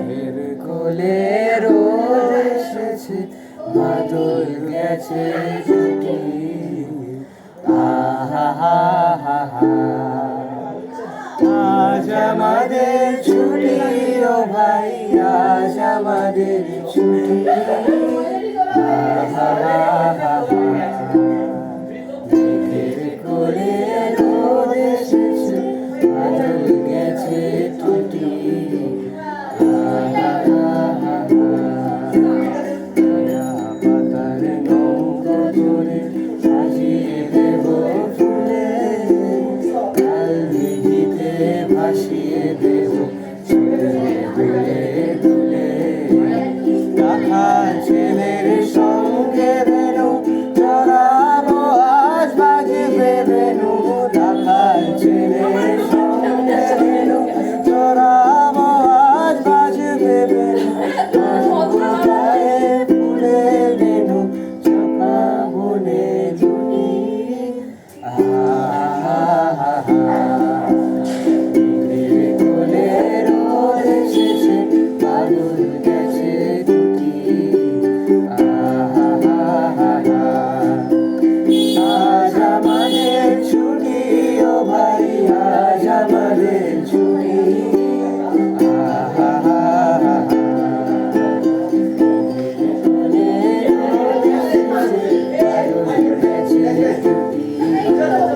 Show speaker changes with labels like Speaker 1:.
Speaker 1: মাঠের কোলে রয়েছে বাদল গেছে ছুটি। আজ আমাদের ছুটি ও ভাই আজ আমাদের ছুটি। ভাসিয়ে দেব। তুলে তুলে ছেলের সব どうぞ。